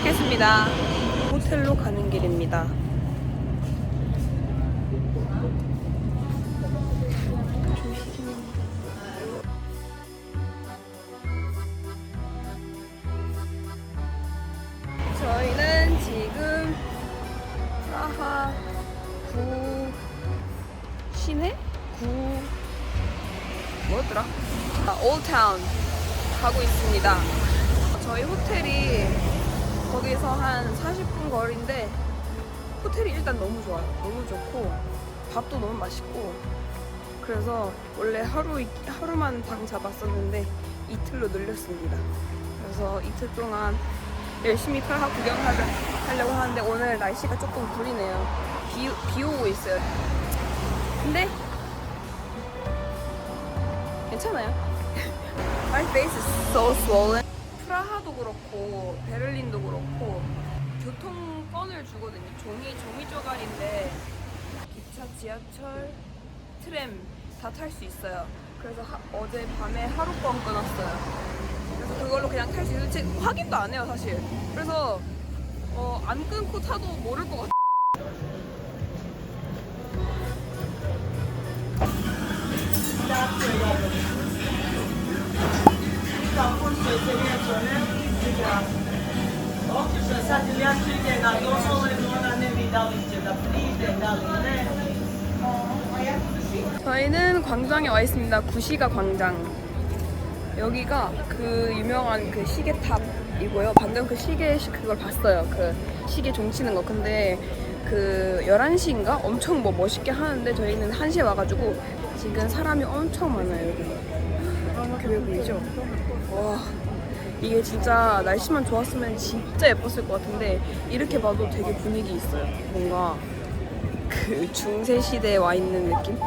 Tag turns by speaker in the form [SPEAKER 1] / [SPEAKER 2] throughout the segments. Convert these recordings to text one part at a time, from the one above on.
[SPEAKER 1] 도착했습니다. 호텔로 가는 길입니다. 저희는 지금 프라하 구 시내 구 뭐였더라? 아, 올타운 가고 있습니다. 저희 호텔이 거기서 한 40분 거리인데 호텔이 일단 너무 좋아요. 너무 좋고 밥도 너무 맛있고 그래서 원래 하루 하루만 방 잡았었는데 이틀로 늘렸습니다. 그래서 이틀 동안 열심히 프라하 구경하려 하려고 하는데 오늘 날씨가 조금 구리네요. 비, 비 오고 있어요. 근데 괜찮아요. My face is so swollen. 프라하도 그렇고 베를린도 그렇고 교통권을 주거든요. 종이 종이 쪼가리인데 기차, 지하철, 트램 다 탈 수 있어요. 그래서 하- 어제 밤에 하루권 끊었어요. 그래서 그걸로 그냥 탈수 제- 확인도 안 해요 사실. 그래서 어, 안 끊고 타도 모를 것 같아요. 저희는 광장에 와 있습니다. 구시가 광장. 여기가 그 유명한 그 시계탑이고요. 방금 그 시계 그걸 봤어요. 그 시계 종치는 거. 근데 그 11시인가? 엄청 뭐 멋있게 하는데 저희는 1시에 와가지고 지금 사람이 엄청 많아요. 여기. 이렇게 왜 보이죠? 와. 이게 진짜 날씨만 좋았으면 진짜 예뻤을 것 같은데 이렇게 봐도 되게 분위기 있어요. 뭔가 그 중세 시대에 와 있는 느낌?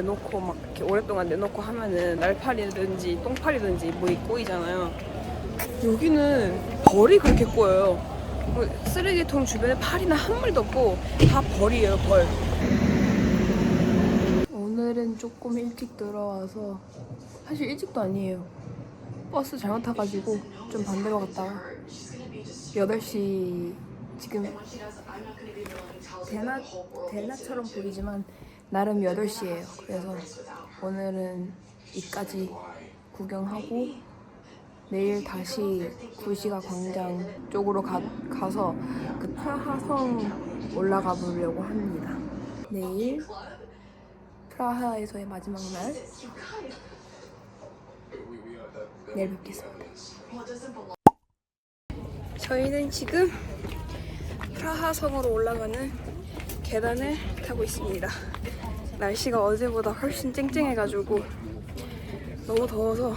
[SPEAKER 1] 내놓고 막 이렇게 오랫동안 내놓고 하면은 날파리든지 똥파리든지 뭐 꼬이잖아요. 여기는 벌이 그렇게 꼬여요. 뭐 쓰레기통 주변에 파리나 한 마리도 없고 다 벌이에요, 벌. 오늘은 조금 일찍 들어와서 사실 일찍도 아니에요. 버스 잘못 타가지고 좀 반대로 갔다가 8시 지금 대낮, 대낮처럼 보이지만 나름 8시예요. 그래서 오늘은 이까지 구경하고 내일 다시 구시가 광장 쪽으로 가, 가서 그 프라하성 올라가 보려고 합니다. 내일 프라하에서의 마지막 날 내일 뵙겠습니다. 저희는 지금 프라하성으로 올라가는 계단을 타고 있습니다. 날씨가 어제보다 훨씬 쨍쨍해가지고 너무 더워서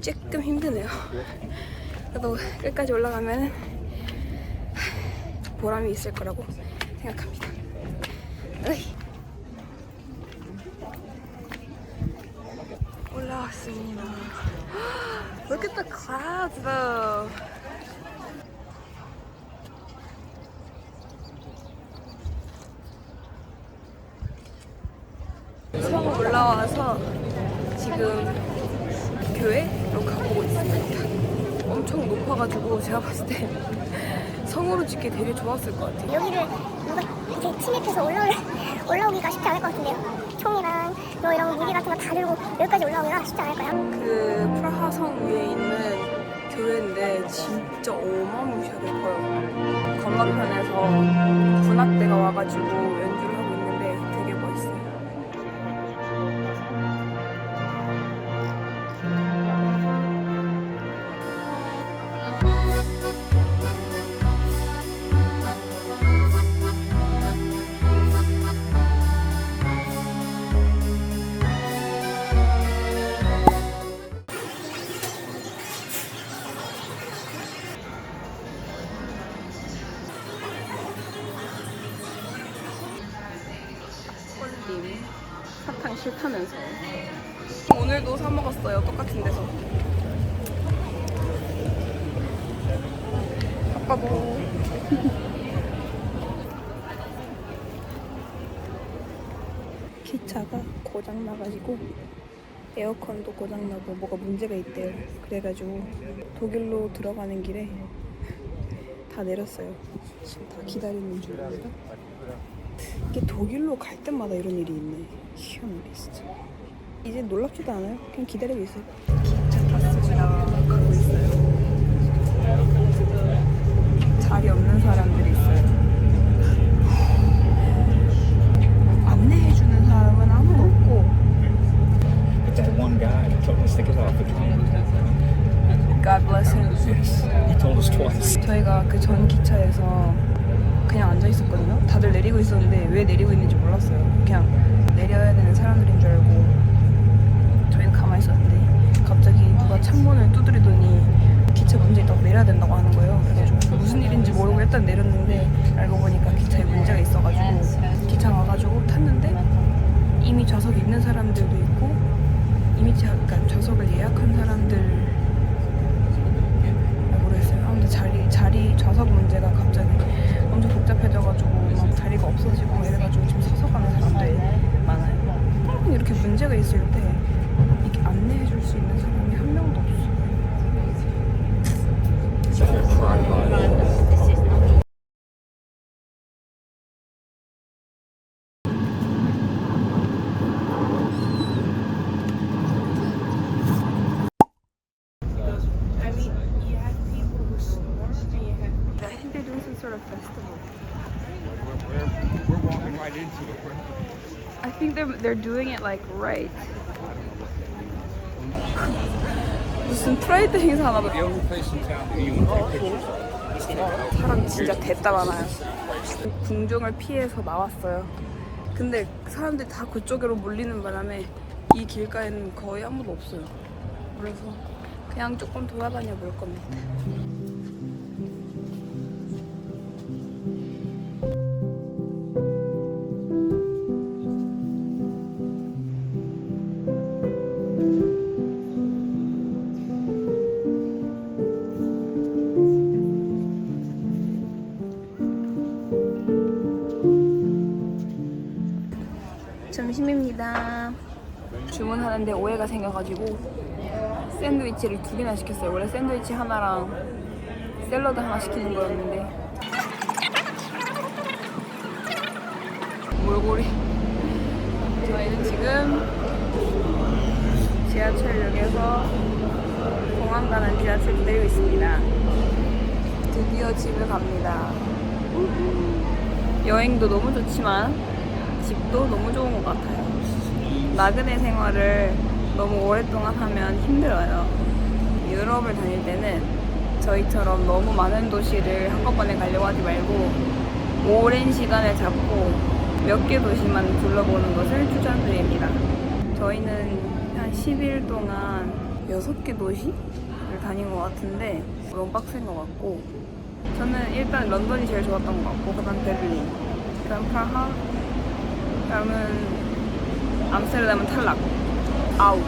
[SPEAKER 1] 조금 힘드네요. 그래도 끝까지 올라가면 보람이 있을 거라고 생각합니다. 올라왔습니다. Look at the clouds though. 성 올라와서 지금 교회로 가보고 있습니다. 엄청 높아가지고 제가 봤을 때 성으로 찍기 되게 좋았을 것 같아요.
[SPEAKER 2] 여기를 누가 이렇게 침입해서 올라올, 올라오기가 쉽지 않을 것 같은데요. 총이랑 뭐 이런 무기 같은 거 다 들고 여기까지 올라오기가 쉽지 않을 거예요.
[SPEAKER 1] 그 프라하 성 위에 있는 교회인데 진짜 어마무시하게 커요. 건너편에서 군악대가 와가지고 콜림 사탕 싫다면서. 오늘도 사 먹었어요. 똑같은 데서. 아빠도. 기차가 고장 나가지고 에어컨도 고장 나고 뭐가 문제가 있대요. 그래가지고 독일로 들어가는 길에 다 내렸어요. 지금 다 기다리는 중입니다. 이게 독일로 갈 때마다 이런 일이 있네. 희한하게 진짜. 이제 놀랍지도 않아요. 그냥 기다리고 있어요. 기차 탔습니다. 가고 있어요. 자리 없는 사람들이 있어요. 안내해주는 사람은 아무도 없고
[SPEAKER 3] It's that one guy that took the stickers off the car.
[SPEAKER 1] God bless him.
[SPEAKER 3] He told us twice.
[SPEAKER 1] 저희가 그 전 기차에서 그냥 앉아 있었거든요. 다들 내리고 있었는데 왜 내리고 있는지 몰랐어요. 그냥 내려야 되는 사람들인 줄 알고 저희는 가만히 있었는데 갑자기 누가 창문을 두드리더니 기차 문제 있다고 내려야 된다고 하는 거예요. 그래가 문제가 있을 때 이렇게 안내해 줄 수 있는 사람이 한 명도 없어요. I think they're doing some sort of festival.
[SPEAKER 3] We're walking right into it.
[SPEAKER 1] I think they're they're doing it like right. 무슨 프라이드 행사 하나 봐. 사람 진짜 됐다 많아요. 궁정을 피해서 나왔어요. 근데 사람들이 다 그쪽으로 몰리는 바람에 이 길가에는 거의 아무도 없어요. 그래서 그냥 조금 돌아다녀 볼 겁니다. 점심입니다. 주문하는데 오해가 생겨가지고 샌드위치를 두 개나 시켰어요. 원래 샌드위치 하나랑 샐러드 하나 시키는 거였는데 몰골이 저희는 지금 지하철역에서 공항 가는 지하철 기다리고 있습니다. 드디어 집을 갑니다. 여행도 너무 좋지만 집도 너무 좋은 것 같아요. 나그네 생활을 너무 오랫동안 하면 힘들어요. 유럽을 다닐 때는 저희처럼 너무 많은 도시를 한꺼번에 가려고 하지 말고 오랜 시간을 잡고 몇 개 도시만 둘러보는 것을 추천드립니다. 저희는 한 10일 동안 6개 도시를 다닌 것 같은데 너무 빡센 것 같고 저는 일단 런던이 제일 좋았던 것 같고 그다음 베를린 그다음 프라하 그다음은 암스테르담은 탈락. 아웃